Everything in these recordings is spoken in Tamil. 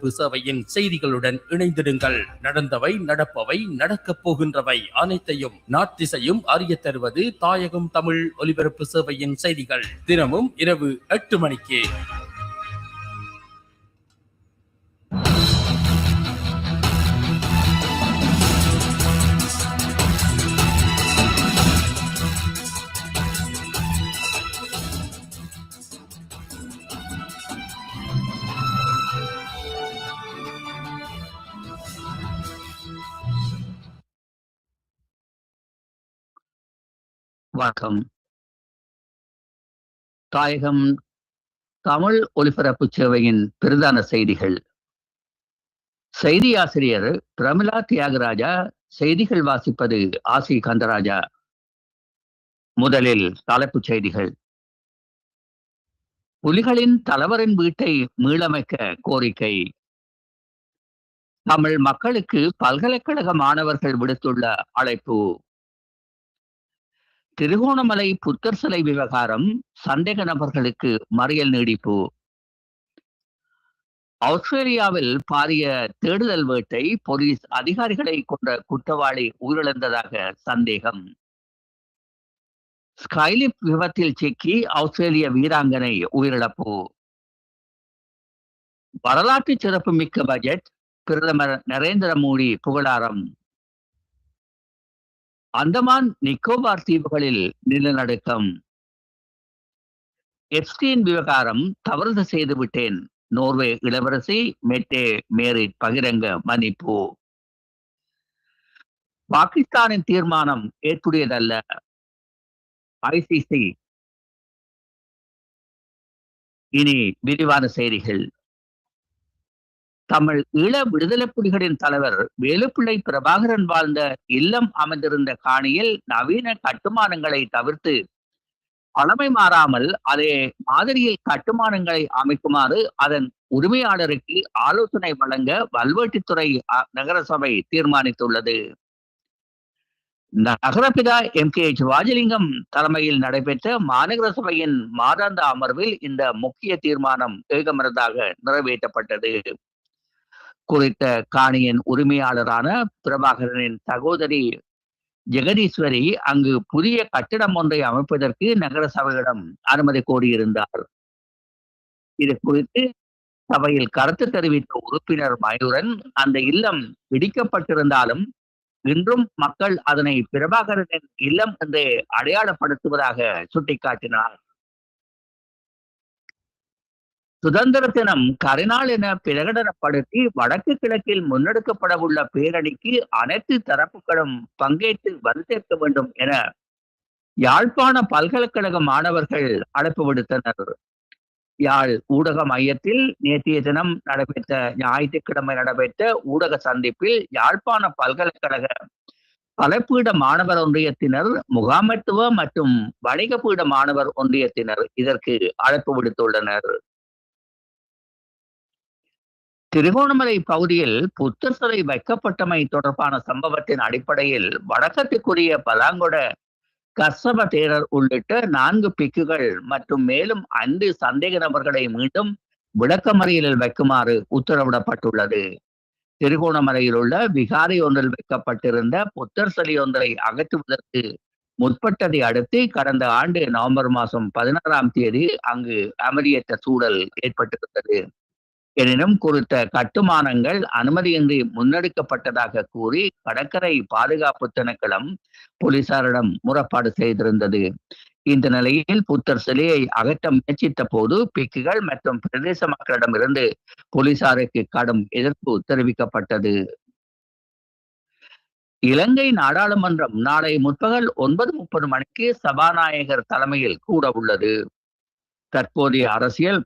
சேவையின் செய்திகளுடன் இணைந்திடுங்கள். நடந்தவை நடப்பவை நடக்கப் போகின்றவை அனைத்தையும் நாட்டிசையும் அறிய தருவது தாயகம் தமிழ் ஒலிபரப்பு சேவையின் செய்திகள். தினமும் இரவு எட்டு மணிக்கு. வணக்கம். தாயகம் தமிழ் ஒலிபரப்பு சேவையின் பிரதான செய்திகள். செய்தி ஆசிரியர் பிரமிளா தியாகராஜா செய்திகள் வாசிப்பது ஆசி கந்தராஜா. முதலில் தலைப்புச் செய்திகள். புலிகளின் தலைவரின் வீட்டை மீளமைக்க கோரிக்கை. தமிழ் மக்களுக்கு பல்கலைக்கழக மாணவர்கள் விடுத்துள்ள அழைப்பு. திருகோணமலை புத்தர் சிலை விவகாரம் சந்தேக நபர்களுக்கு மறியல் நீடிப்பு. ஆஸ்திரேலியாவில் பாரிய தேடுதல் வேட்டை போலீஸ் அதிகாரிகளை கொண்ட குற்றவாளி உயிரிழந்ததாக சந்தேகம். ஸ்கைலிப் விபத்தில் சிக்கி ஆஸ்திரேலிய வீராங்கனை உயிரிழப்பு. வரலாற்று சிறப்புமிக்க பட்ஜெட் பிரதமர் நரேந்திர மோடி புகழாரம். அந்தமான் நிக்கோபார் தீவுகளில் நிலநடுக்கம். எப்ஸ்டீன் விவகாரம் தவறு செய்து விட்டேன் நோர்வே இளவரசி மெட்டே மேரி பகிரங்க மன்னிப்பு. பாகிஸ்தானின் தீர்மானம் ஏற்புடையதல்ல ஐசிசி. இனி விரிவான செய்திகள். தமிழ் ஈழ விடுதலை புலிகளின் தலைவர் வேலுப்பிள்ளை பிரபாகரன் வாழ்ந்த இல்லம் அமைந்திருந்த காணியில் நவீன கட்டுமானங்களை தவிர்த்து பழமை மாறாமல் அதே மாதிரியில் கட்டுமானங்களை அமைக்குமாறு அதன் உரிமையாளருக்கு ஆலோசனை வழங்க வல்வெட்டித்துறை நகரசபை தீர்மானித்துள்ளது. நகரபிதா எம். கே. எச். வாஜலிங்கம் தலைமையில் நடைபெற்ற மாநகர சபையின் மாதாந்த அமர்வில் இந்த முக்கிய தீர்மானம் ஏகமனதாக நிறைவேற்றப்பட்டது. குறித்த காணியின் உரிமையாளரான பிரபாகரனின் சகோதரி ஜெகதீஸ்வரி அங்கு புதிய கட்டிடம் ஒன்றை அமைப்பதற்கு நகர சபையிடம் அனுமதி கோரியிருந்தார். இது குறித்து சபையில் கருத்து தெரிவித்த உறுப்பினர் மயூரன் அந்த இல்லம் இடிக்கப்பட்டிருந்தாலும் இன்றும் மக்கள் அதனை பிரபாகரனின் இல்லம் என்று அடையாளப்படுத்துவதாக சுட்டிக்காட்டினார். சுதந்திர தினம் கரிநாள் என பிரகடனப்படுத்தி வடக்கு கிழக்கில் முன்னெடுக்கப்படவுள்ள பேரணிக்கு அனைத்து தரப்புகளும் பங்கேற்று வலுசேர்க்க வேண்டும் என யாழ்ப்பாண பல்கலைக்கழக மாணவர்கள் அழைப்பு விடுத்தனர். யாழ் ஊடக மையத்தில் நேற்றைய தினம் நடைபெற்ற ஞாயிற்றுக்கிழமை நடைபெற்ற ஊடக சந்திப்பில் யாழ்ப்பாண பல்கலைக்கழக தலைப்பீட மாணவர் ஒன்றியத்தினர் முகாமத்துவ மற்றும் வணிக பீட மாணவர் ஒன்றியத்தினர் இதற்கு அழைப்பு விடுத்துள்ளனர். திருகோணமலை பகுதியில் புத்தர் சிலை வைக்கப்பட்டமை தொடர்பான சம்பவத்தின் அடிப்படையில் வடக்கத்துக்குரிய பலாங்கொட கசப தேரர் உள்ளிட்ட நான்கு பிக்குகள் மற்றும் மேலும் ஐந்து சந்தேக நபர்களை மீண்டும் விளக்கமறியலில் வைக்குமாறு உத்தரவிடப்பட்டுள்ளது. திருகோணமலையில் உள்ள விகாரி ஒன்றில் வைக்கப்பட்டிருந்த புத்தர் சிலை ஒன்றை அகற்றுவதற்கு முற்பட்டதை அடுத்து கடந்த ஆண்டு நவம்பர் மாதம் பதினாறாம் தேதி அங்கு அமரியற்ற சூழல் ஏற்பட்டிருந்தது. எனினும் குறித்த கட்டுமானங்கள் அனுமதியின்றி முன்னெடுக்கப்பட்டதாக கூறி கடற்கரை பாதுகாப்பு திணைக்களம் போலீசாரிடம் முறைப்பாடு செய்திருந்தது. இந்த நிலையில் புத்தர் சிலையை அகற்ற முயற்சித்த போது பிக்குகள் மற்றும் பிரதேச மக்களிடமிருந்து போலீசாருக்கு கடும் எதிர்ப்பு தெரிவிக்கப்பட்டது. இலங்கை நாடாளுமன்றம் நாளை முற்பகல் ஒன்பது முப்பது மணிக்கு சபாநாயகர் தலைமையில் கூட உள்ளது தற்போதைய அரசியல்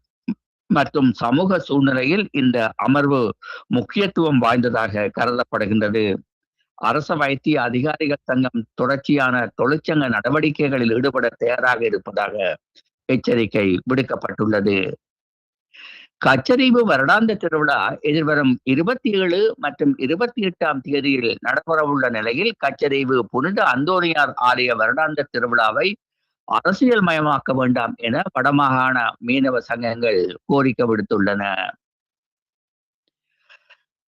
மற்றும் சமூக சூழ்நிலையில் இந்த அமர்வு முக்கியத்துவம் வாய்ந்ததாக கருதப்படுகின்றது. அரச வைத்திய அதிகாரிகள் சங்கம் தொடர்ச்சியான தொழிற்சங்க நடவடிக்கைகளில் ஈடுபட தயாராக இருப்பதாக எச்சரிக்கை விடுக்கப்பட்டுள்ளது. கச்சரிவு வருடாந்த திருவிழா எதிர்வரும் இருபத்தி ஏழு மற்றும் இருபத்தி எட்டாம் தேதியில் நடைபெறவுள்ள நிலையில் கச்சரிவு புனித அந்தோனியார் ஆலய வருடாந்த திருவிழாவை அரசியல் மயமாக்க வேண்டாம் என வடமாகாண மீனவ சங்கங்கள் கோரிக்கை விடுத்துள்ளன.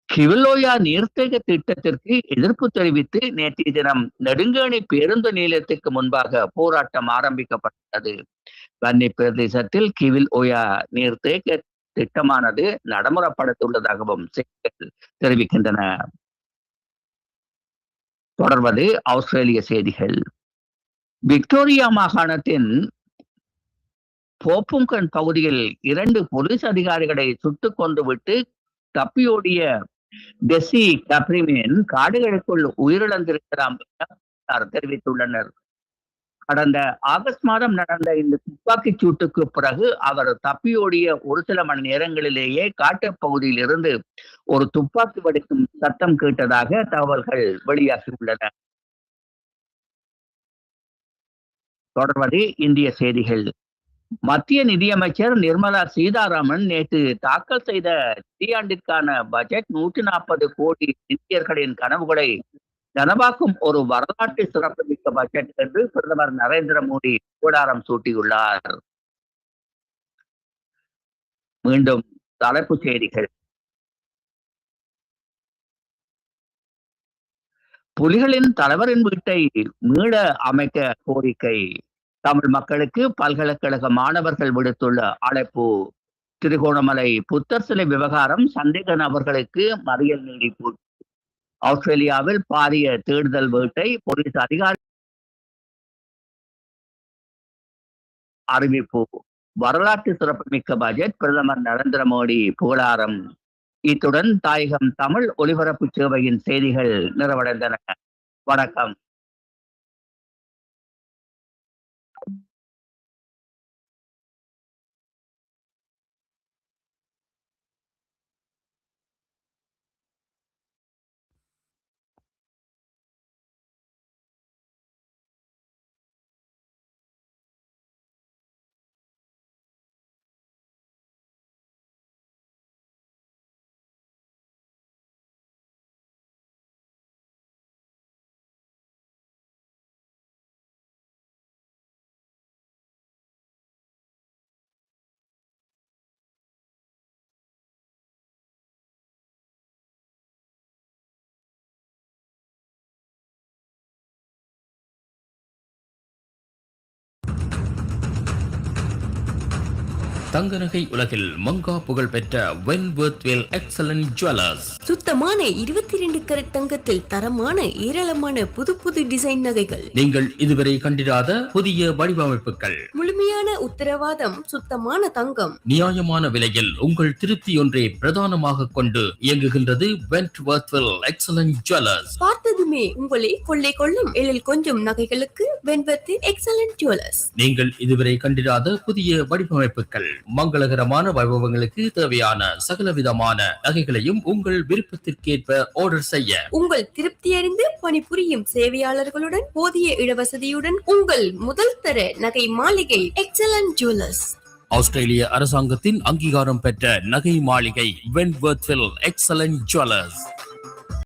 கிவிலோயா நீர்த்தேக்க திட்டத்திற்கு எதிர்ப்பு தெரிவித்து நேற்றைய தினம் நெடுங்கேணி பேருந்து நிலையத்திற்கு முன்பாக போராட்டம் ஆரம்பிக்கப்பட்டது. வன்னி பிரதேசத்தில் கிவில் ஓயா நீர்த்தேக்க திட்டமானது நடைமுறைப்படுத்தியுள்ளதாகவும் செய்திகள் தெரிவிக்கின்றன. தொடர்வது ஆஸ்திரேலிய செய்திகள். விக்டோரியா மாகாணத்தின் போப்புங்கன் பகுதியில் இரண்டு போலீஸ் அதிகாரிகளை சுட்டுக் கொண்டு விட்டு தப்பியோடிய டெசி கப்ரிமேன் காடுகளுக்குள் உயிரிழந்திருக்கலாம் என தெரிவித்துள்ளனர். கடந்த ஆகஸ்ட் மாதம் நடந்த இந்த துப்பாக்கிச் சூட்டுக்கு பிறகு அவர் தப்பியோடிய ஒரு சில மணி நேரங்களிலேயே காட்டுப் பகுதியில் இருந்து ஒரு துப்பாக்கி வெடிக்கும் சத்தம் கேட்டதாக தகவல்கள் வெளியாகியுள்ளன. தொடர்வது இந்திய செய்திகள். மத்திய நிதியமைச்சர் நிர்மலா சீதாராமன் நேற்று தாக்கல் செய்த நிதியாண்டிற்கான பட்ஜெட் நூற்றி நாற்பது கோடி இந்தியர்களின் கனவுகளை நனவாக்கும் ஒரு வரலாற்று சிறப்புமிக்க பட்ஜெட் என்று பிரதமர் நரேந்திர மோடி கூடாரம் சூட்டியுள்ளார். மீண்டும் தலைப்புச் செய்திகள். புலிகளின் தலைவரின் வீட்டை மீள அமைக்க கோரிக்கை. தமிழ் மக்களுக்கு பல்கலைக்கழக மாணவர்கள் விடுத்துள்ள அழைப்பு. திருகோணமலை புத்தர் சிலை விவகாரம் சந்தேக நபர்களுக்கு மறியல் நீடிப்பு. ஆஸ்திரேலியாவில் பாரிய தேடுதல் வேட்டை போலீஸ் அதிகாரி அறிவிப்பு. வரலாற்று சிறப்புமிக்க பட்ஜெட் பிரதமர் நரேந்திர மோடி புகழாரம். இத்துடன் தாயகம் தமிழ் ஒலிபரப்பு சேவையின் செய்திகள் நிறைவடைந்தன. வணக்கம். தங்க நகை உலகில் மங்கா புகழ் பெற்ற வென்வர்த்வேல் எக்ஸலன்ட் ஜுவல்லர்ஸ் சுத்தமான இருபத்தி ரெண்டு கரட் தங்கத்தில் தரமான ஏராளமான புது புது டிசைன் நகைகள். நீங்கள் இதுவரை கண்டிராத புதிய வடிவமைப்புகள். முழுமையான உத்தரவாதம் சுத்தமான தங்கம். நியாயமான விலையில் உங்கள் திருப்தி ஒன்றே பிரதானமாக கொண்டு இயங்குகின்றது வென்ட்வர்த்வேல் எக்ஸலன்ட் ஜுவல்லர்ஸ் பார்த்ததுமே உங்களை கொள்ளை கொள்ளும் எழில் கொஞ்சம் நகைகளுக்கு வெண்பத்தி எக்ஸலன்ட் ஜுவல்லர்ஸ் நீங்கள் இதுவரை கண்டிராத புதிய வடிவமைப்புகள். மங்களகரமான வைபவங்களுக்கு தேவையான சகலவிதமான நகைகளையும் உங்கள் விருப்பத்திற்கேற்ப ஆர்டர் செய்ய. உங்கள் திருப்தி அறிந்து பணிபுரியும் சேவையாளர்களுடன் போதிய இடவசதியுடன் உங்கள் முதல் தர நகை மாளிகை எக்ஸலன்ட் ஜுவல்லர்ஸ் ஆஸ்திரேலிய அரசாங்கத்தின் அங்கீகாரம் பெற்ற நகை மாளிகை வென்வர்த்வில் எக்ஸலன்ட் ஜுவல்லர்ஸ்